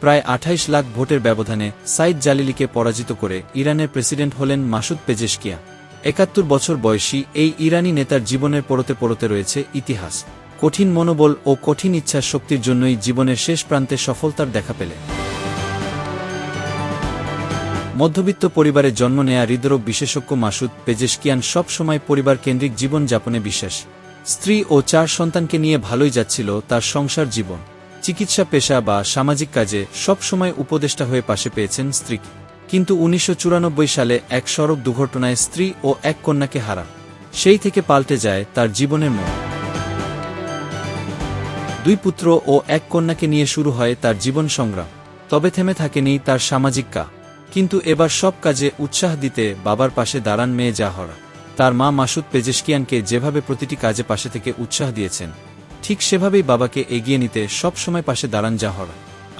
প্রায় আঠাইশ লাখ ভোটের ব্যবধানে সাইদ জালিলিকে পরাজিত করে ইরানের প্রেসিডেন্ট হলেন মাসুদ পেজেশকিয়া। একাত্তর বছর বয়সী এই ইরানি নেতার জীবনের পরতে পরতে রয়েছে ইতিহাস। কঠিন মনোবল ও কঠিন ইচ্ছার শক্তির জন্যই জীবনের শেষ প্রান্তে সফলতার দেখা পেলে। মধ্যবিত্ত পরিবারে জন্ম নেয়া হৃদরোগ বিশেষজ্ঞ মাসুদ পেজেশকিয়ান সব সময় পরিবার কেন্দ্রিক জীবন যাপনে বিশ্বাস স্ত্রী ও চার সন্তানকে নিয়ে ভালোই যাচ্ছিল তার সংসার জীবন। চিকিৎসা পেশা বা সামাজিক কাজে সব সময় উপদেষ্টা হয়ে পাশে পেয়েছেন স্ত্রীকে কিন্তু উনিশশো চুরানব্বই সালে এক সড়ক দুর্ঘটনায় স্ত্রী ও এক কন্যাকে হারা। সেই থেকে পাল্টে যায় তার জীবনের মোড়। দুই পুত্র ও এক কন্যাকে নিয়ে শুরু হয় তার জীবন সংগ্রাম। তবে থেমে থাকেনি তার সামাজিক কা। কিন্তু এবার সব কাজে উৎসাহ দিতে বাবার পাশে দাঁড়ান মেয়ে জাহরা। তার মা মাসুদ পেজেশকিয়ানকে যেভাবে প্রতিটি কাজে পাশে থেকে উৎসাহ দিয়েছেন ঠিক সেভাবেই বাবাকে এগিয়ে নিতে সব সময় পাশে দাঁড়ান জাহর।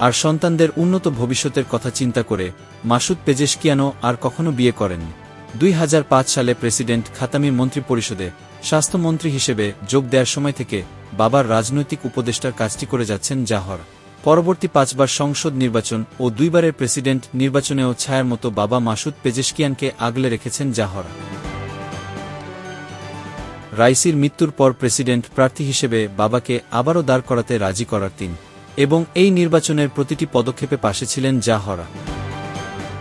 আর সন্তানদের উন্নত ভবিষ্যতের কথা চিন্তা করে মাসুদ পেজেশকিয়ানও আর কখনো বিয়ে করেননি। দুই হাজার পাঁচ সালে প্রেসিডেন্ট খাতামির মন্ত্রী পরিষদে স্বাস্থ্যমন্ত্রী হিসেবে যোগ দেওয়ার সময় থেকে বাবার রাজনৈতিক উপদেষ্টার কাজটি করে যাচ্ছেন জাহর। পরবর্তী পাঁচবার সংসদ নির্বাচন ও দুইবারের প্রেসিডেন্ট নির্বাচনেও ছায়ার মতো বাবা মাসুদ পেজেশকিয়ানকে আগলে রেখেছেন জাহরা। রাইসির মৃত্যুর পর প্রেসিডেন্ট প্রার্থী হিসেবে বাবাকে আবারও দাঁড় করাতে রাজি করার তিন এবং এই নির্বাচনের প্রতিটি পদক্ষেপে পাশে ছিলেন জাহরা।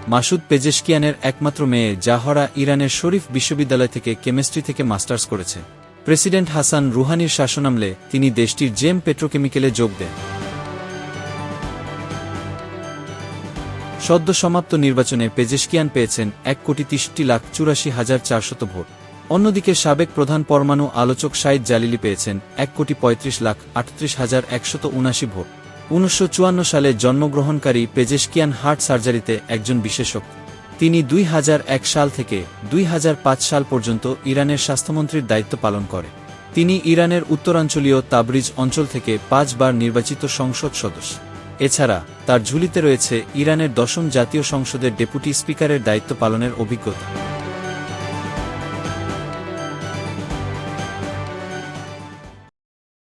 মাসুদ পেজেশকিয়ানের একমাত্র মেয়ে জাহরা ইরানের শরীফ বিশ্ববিদ্যালয় থেকে কেমিস্ট্রি থেকে মাস্টার্স করেছে। প্রেসিডেন্ট হাসান রুহানির শাসনামলে তিনি দেশটির জেম পেট্রোকেমিক্যালে যোগ দেন। সদ্য সমাপ্ত নির্বাচনে পেজেশকিয়ান পেয়েছেন এক কোটি তিরিশটি লাখ চুরাশি হাজার চারশত ভোট। অন্যদিকে সাবেক প্রধান পরমাণু আলোচক সাইদ জালিলি পেয়েছেন এক কোটি পঁয়ত্রিশ লাখ আটত্রিশ হাজার একশত উনাশি ভোট। উনিশশো চুয়ান্ন সালে জন্মগ্রহণকারী পেজেশকিয়ান হার্ট সার্জারিতে একজন বিশেষজ্ঞ। তিনি দুই হাজার এক সাল থেকে দুই হাজার পাঁচ সাল পর্যন্ত ইরানের স্বাস্থ্যমন্ত্রীর দায়িত্ব পালন করে। তিনি ইরানের উত্তরাঞ্চলীয় তাবরিজ অঞ্চল থেকে পাঁচবার নির্বাচিত সংসদ সদস্য। এছাড়া তার ঝুলিতে রয়েছে ইরানের দশম জাতীয় সংসদের ডেপুটি স্পিকারের দায়িত্ব পালনের অভিজ্ঞতা।